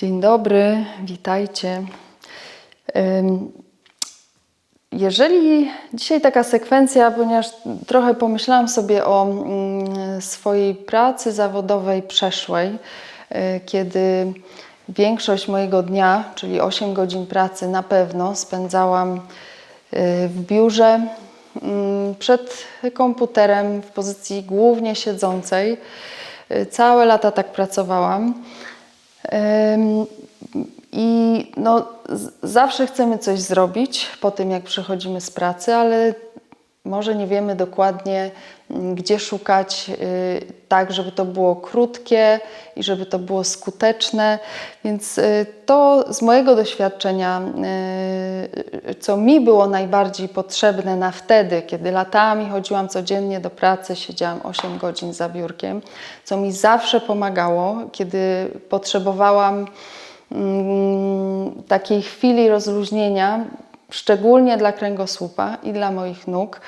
Dzień dobry, witajcie. Jeżeli dzisiaj taka sekwencja, ponieważ trochę pomyślałam sobie o mm, swojej pracy zawodowej przeszłej, y, kiedy większość mojego dnia, czyli 8 godzin pracy na pewno spędzałam y, w biurze mm, przed komputerem w pozycji głównie siedzącej. Y, Całe lata tak pracowałam. I no, zawsze chcemy coś zrobić po tym, jak przychodzimy z pracy, ale może nie wiemy dokładnie, mm, gdzie szukać, y, tak, żeby to było krótkie i żeby to było skuteczne. Więc y, to z mojego doświadczenia, y, co mi było najbardziej potrzebne na wtedy, kiedy latami chodziłam codziennie do pracy, siedziałam 8 godzin za biurkiem, co mi zawsze pomagało, kiedy potrzebowałam mm, takiej chwili rozluźnienia, szczególnie dla kręgosłupa i dla moich nóg,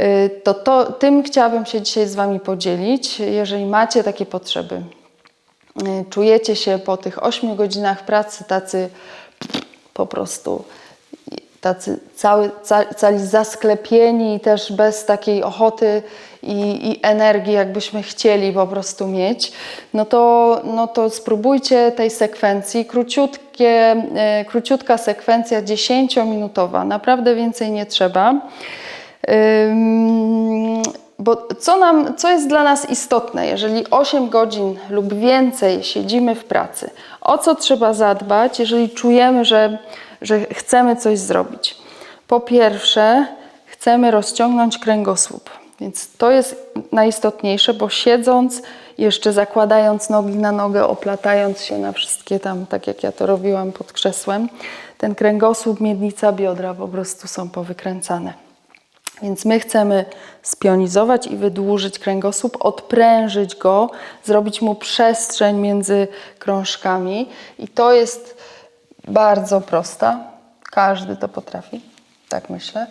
y, to, to tym chciałabym się dzisiaj z Wami podzielić. Jeżeli macie takie potrzeby, y, czujecie się po tych 8 godzinach pracy tacy po prostu tacy cały, ca, cali zasklepieni i też bez takiej ochoty i, i energii, jakbyśmy chcieli po prostu mieć, no to, no to spróbujcie tej sekwencji. Króciutkie, e, króciutka sekwencja, 10-minutowa, naprawdę więcej nie trzeba. Bo co, nam, co jest dla nas istotne, jeżeli 8 godzin lub więcej siedzimy w pracy? O co trzeba zadbać, jeżeli czujemy, że, że chcemy coś zrobić? Po pierwsze, chcemy rozciągnąć kręgosłup. Więc to jest najistotniejsze, bo siedząc, jeszcze zakładając nogi na nogę, oplatając się na wszystkie tam, tak jak ja to robiłam pod krzesłem, ten kręgosłup, miednica, biodra po prostu są powykręcane. Więc my chcemy spionizować i wydłużyć kręgosłup, odprężyć go, zrobić mu przestrzeń między krążkami. I to jest bardzo prosta, każdy to potrafi, tak myślę,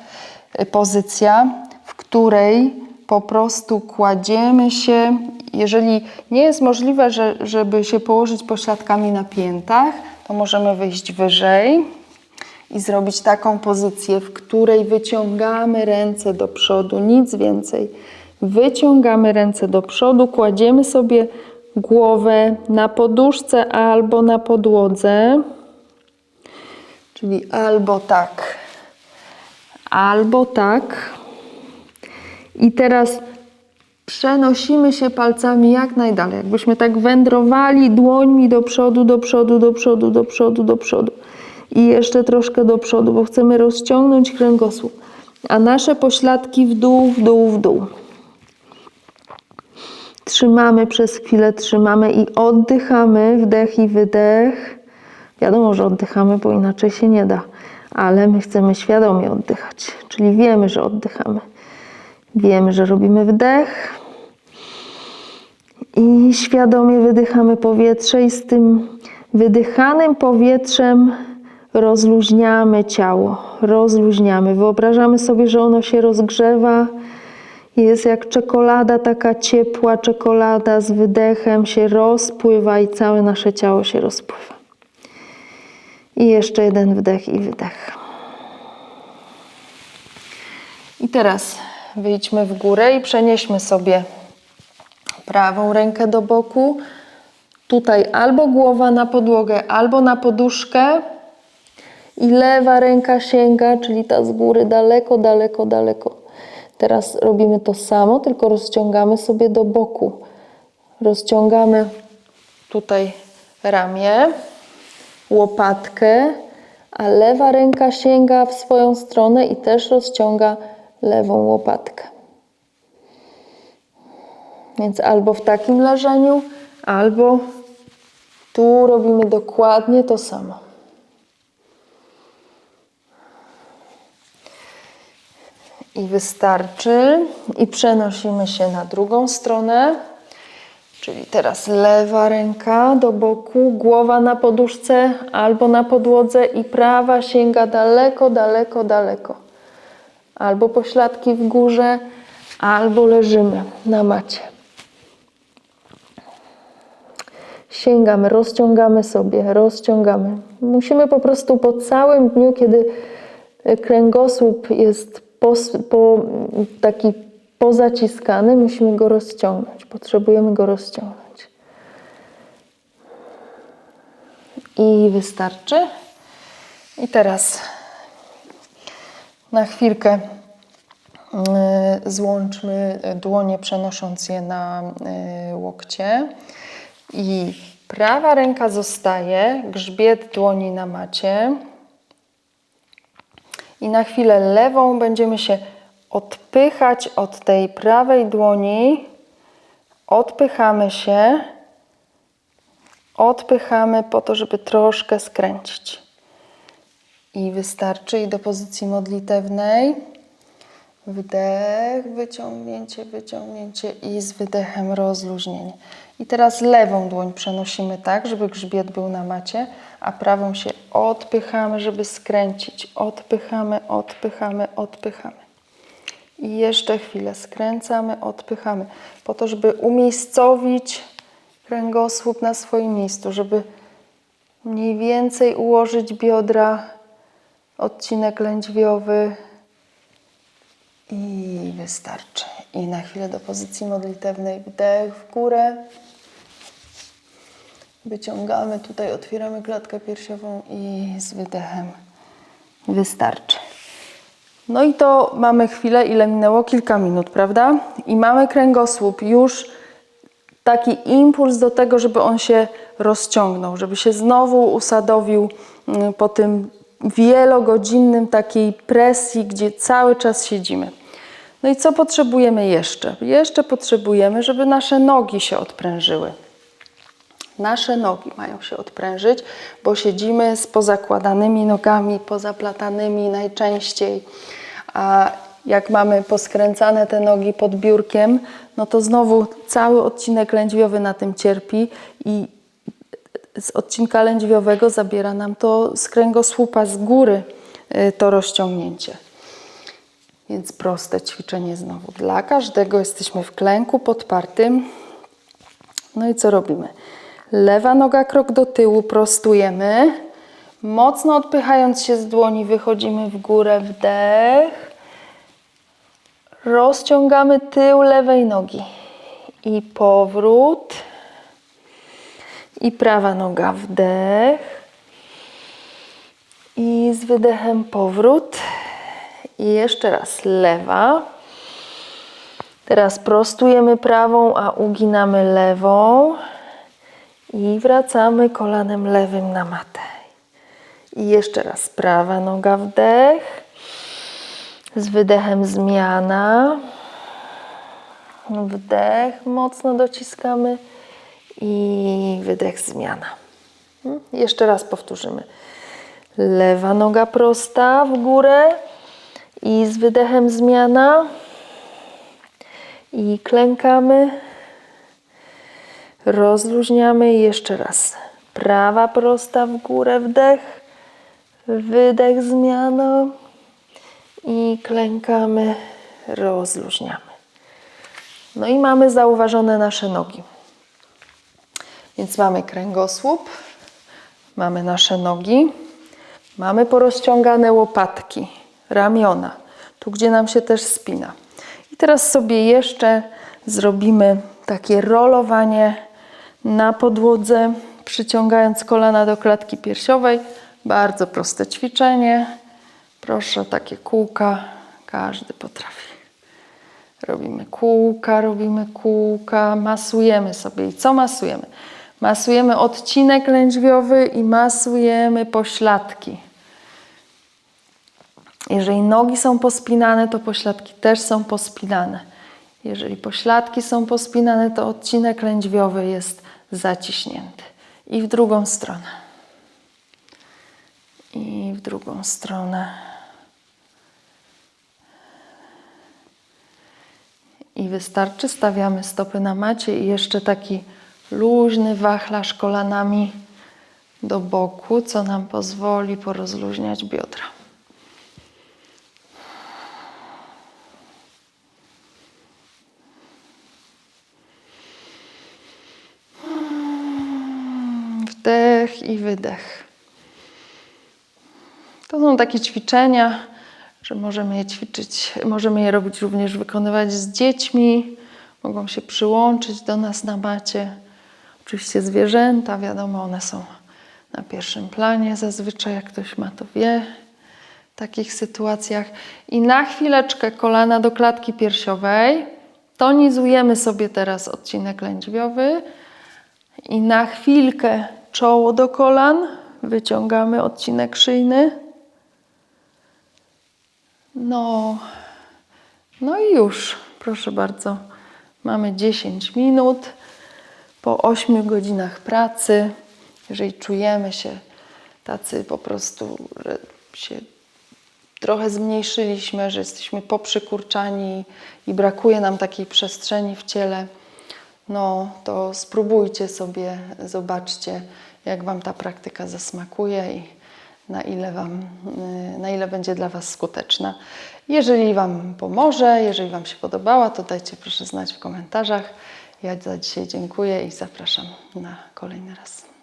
pozycja, w której po prostu kładziemy się, jeżeli nie jest możliwe, że, żeby się położyć pośladkami na piętach, to możemy wyjść wyżej i zrobić taką pozycję, w której wyciągamy ręce do przodu, nic więcej. Wyciągamy ręce do przodu, kładziemy sobie głowę na poduszce albo na podłodze, czyli albo tak, albo tak. I teraz przenosimy się palcami jak najdalej. Jakbyśmy tak wędrowali dłońmi do przodu, do przodu, do przodu, do przodu, do przodu. I jeszcze troszkę do przodu, bo chcemy rozciągnąć kręgosłup. A nasze pośladki w dół, w dół, w dół. Trzymamy przez chwilę, trzymamy i oddychamy, wdech i wydech. Wiadomo, że oddychamy, bo inaczej się nie da, ale my chcemy świadomie oddychać, czyli wiemy, że oddychamy. Wiemy, że robimy wdech i świadomie wydychamy powietrze i z tym wydychanym powietrzem rozluźniamy ciało, rozluźniamy. Wyobrażamy sobie, że ono się rozgrzewa, jest jak czekolada, taka ciepła czekolada z wydechem się rozpływa i całe nasze ciało się rozpływa. I jeszcze jeden wdech i wydech. I teraz wyjdźmy w górę i przenieśmy sobie prawą rękę do boku. Tutaj albo głowa na podłogę, albo na poduszkę. I lewa ręka sięga, czyli ta z góry daleko, daleko, daleko. Teraz robimy to samo, tylko rozciągamy sobie do boku. Rozciągamy tutaj ramię, łopatkę, a lewa ręka sięga w swoją stronę i też rozciąga lewą łopatkę. Więc albo w takim leżeniu, albo tu robimy dokładnie to samo. I wystarczy. I przenosimy się na drugą stronę. Czyli teraz lewa ręka do boku, głowa na poduszce albo na podłodze i prawa sięga daleko, daleko, daleko. Albo pośladki w górze, albo leżymy na macie. sięgamy, rozciągamy sobie, rozciągamy. Musimy po prostu po całym dniu, kiedy kręgosłup jest pos, po, taki pozaciskany, musimy go rozciągnąć. Potrzebujemy go rozciągnąć. I wystarczy. I teraz na chwilkę y, złączmy dłonie, przenosząc je na y, łokcie. I prawa ręka zostaje, grzbiet dłoni na macie. I na chwilę lewą będziemy się odpychać od tej prawej dłoni. Odpychamy się. Odpychamy po to, żeby troszkę skręcić. I wystarczy. I do pozycji modlitewnej. Wdech, wyciągnięcie, wyciągnięcie i z wydechem rozluźnienie. I teraz lewą dłoń przenosimy tak, żeby grzbiet był na macie, a prawą się odpychamy, żeby skręcić. Odpychamy, odpychamy, odpychamy. I jeszcze chwilę skręcamy, odpychamy, po to, żeby umiejscowić kręgosłup na swoim miejscu, żeby mniej więcej ułożyć biodra, odcinek lędźwiowy i wystarczy. I na chwilę do pozycji modlitewnej wdech w górę. Wyciągamy tutaj, otwieramy klatkę piersiową i z wydechem wystarczy. No i to mamy chwilę, ile minęło? Kilka minut, prawda? I mamy kręgosłup już taki impuls do tego, żeby on się rozciągnął, żeby się znowu usadowił mm, po tym wielogodzinnym takiej presji, gdzie cały czas siedzimy. No i co potrzebujemy jeszcze? Jeszcze potrzebujemy, żeby nasze nogi się odprężyły. Nasze nogi mają się odprężyć, bo siedzimy z pozakładanymi nogami, pozaplatanymi najczęściej. A jak mamy poskręcane te nogi pod biurkiem, no to znowu cały odcinek lędźwiowy na tym cierpi i z odcinka lędźwiowego zabiera nam to z kręgosłupa z góry y, to rozciągnięcie. Więc proste ćwiczenie znowu dla każdego. Jesteśmy w klęku podpartym. No i co robimy? Lewa noga krok do tyłu, prostujemy. Mocno odpychając się z dłoni, wychodzimy w górę, wdech. Rozciągamy tył lewej nogi. I powrót. I prawa noga, wdech. I z wydechem powrót. I jeszcze raz lewa. Teraz prostujemy prawą, a uginamy lewą. I wracamy kolanem lewym na matę. I jeszcze raz prawa noga wdech. Z wydechem zmiana. Wdech, mocno dociskamy. I wydech, zmiana. Hmm? Jeszcze raz powtórzymy. Lewa noga prosta w górę. I z wydechem zmiana. I klękamy. Rozluźniamy jeszcze raz. Prawa prosta w górę, wdech. Wydech, zmiana. I klękamy, rozluźniamy. No i mamy zauważone nasze nogi. Więc mamy kręgosłup, mamy nasze nogi, mamy porozciągane łopatki, ramiona, tu gdzie nam się też spina. I teraz sobie jeszcze zrobimy takie rolowanie na podłodze, przyciągając kolana do klatki piersiowej. Bardzo proste ćwiczenie. Proszę, takie kółka, każdy potrafi. Robimy kółka, robimy kółka, masujemy sobie. I co masujemy? Masujemy odcinek lędźwiowy i masujemy pośladki. Jeżeli nogi są pospinane, to pośladki też są pospinane. Jeżeli pośladki są pospinane, to odcinek lędźwiowy jest zaciśnięty. I w drugą stronę. I w drugą stronę. I wystarczy, stawiamy stopy na macie i jeszcze taki luźny wachlarz kolanami do boku, co nam pozwoli porozluźniać biodra. i wydech. To są takie ćwiczenia, że możemy je ćwiczyć, możemy je robić również, wykonywać z dziećmi. Mogą się przyłączyć do nas na macie. Oczywiście zwierzęta, wiadomo, one są na pierwszym planie zazwyczaj, jak ktoś ma to wie w takich sytuacjach. I na chwileczkę kolana do klatki piersiowej. Tonizujemy sobie teraz odcinek lędźwiowy. I na chwilkę czoło do kolan. Wyciągamy odcinek szyjny. No, no i już, proszę bardzo. Mamy 10 minut po 8 godzinach pracy. Jeżeli czujemy się tacy po prostu, że się trochę zmniejszyliśmy, że jesteśmy poprzykurczani i brakuje nam takiej przestrzeni w ciele, no to spróbujcie sobie, zobaczcie, jak Wam ta praktyka zasmakuje i na ile, wam, y, na ile będzie dla Was skuteczna. Jeżeli Wam pomoże, jeżeli Wam się podobała, to dajcie proszę znać w komentarzach. Ja za dzisiaj dziękuję i zapraszam na kolejny raz.